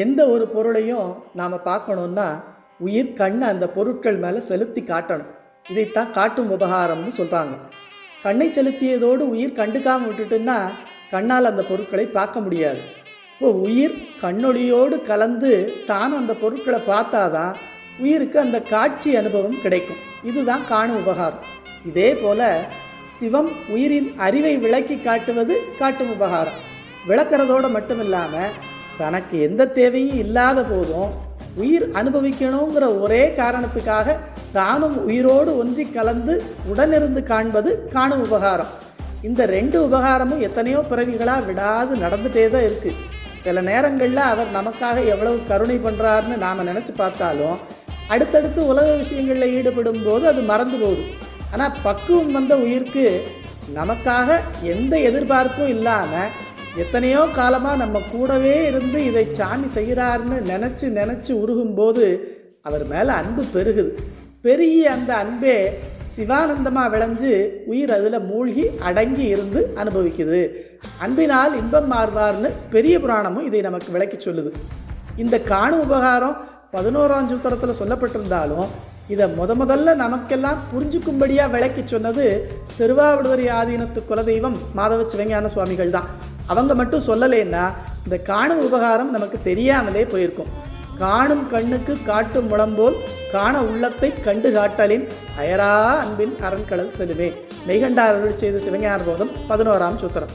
எந்த ஒரு பொருளையும் நாம் பார்க்கணுன்னா உயிர் கண்ணை அந்த பொருட்கள் மேலே செலுத்தி காட்டணும். இதைத்தான் காட்டும் உபகாரம்னு சொல்கிறாங்க கண்ணை செலுத்தியதோடு உயிர் கண்டுக்காமல் விட்டுட்டுன்னா கண்ணால் அந்த பொருட்களை பார்க்க முடியாது. இப்போ உயிர் கண்ணொளியோடு கலந்து தானும் அந்த பொருட்களை பார்த்தாதான் உயிருக்கு அந்த காட்சி அனுபவம் கிடைக்கும். இதுதான் காணும் உபகாரம். இதே போல் சிவம் உயிரின் அறிவை விளக்கி காட்டுவது காட்டும் உபகாரம். விளக்குறதோடு மட்டும் இல்லாமல் தனக்கு எந்த தேவையும் இல்லாத போதும் உயிர் அனுபவிக்கணுங்கிற ஒரே காரணத்துக்காக தானும் உயிரோடு ஒன்றி கலந்து உடனிருந்து காண்பது காணும் உபகாரம். இந்த ரெண்டு உபகாரமும் எத்தனையோ பிறவிகளாக விடாது நடந்துகிட்டே தான் இருக்குது சில நேரங்களில் அவர் நமக்காக எவ்வளவு கருணை பண்ணுறாருன்னு நாம் நினச்சி பார்த்தாலும் அடுத்தடுத்து உலக விஷயங்களில் ஈடுபடும் போது அது மறந்து போகுது. ஆனால் பக்குவம் வந்த உயிருக்கு நமக்காக எந்த எதிர்பார்ப்பும் இல்லாமல் எத்தனையோ காலமாக நம்ம கூடவே இருந்து இதை சாமி செய்கிறாருன்னு நினச்சி நினச்சி உருகும்போது அவர் மேலே அன்பு பெருகுது. பெருகி அந்த அன்பே சிவானந்தமாக விளைஞ்சு உயிர் அதில் மூழ்கி அடங்கி இருந்து அனுபவிக்குது. அன்பினால் இன்பம் மாறுவார்னு பெரிய புராணமும் இதை நமக்கு விளக்கி சொல்லுது. இந்த காணும் உபகாரம் பதினோராம் சூத்திரத்தில் சொல்லப்பட்டிருந்தாலும் இதை முத முதல்ல நமக்கெல்லாம் புரிஞ்சுக்கும்படியாக விளக்கி சொன்னது திருவாவடுதுறை ஆதீனத்து குலதெய்வம் மாதவ சிவஞான சுவாமிகள் தான் அவங்க மட்டும் சொல்லலைன்னா இந்த காணும் உபகாரம் நமக்கு தெரியாமலே போயிருக்கும். காணும் கண்ணுக்கு காட்டும் முழம்போல் காண உள்ளத்தை கண்டு காட்டலின் அயரா அன்பின் அரண்கடல் செலுவே மெய்கண்டார் அருள் செய்த சிவஞான போதம் பதினோராம் சூத்திரம்.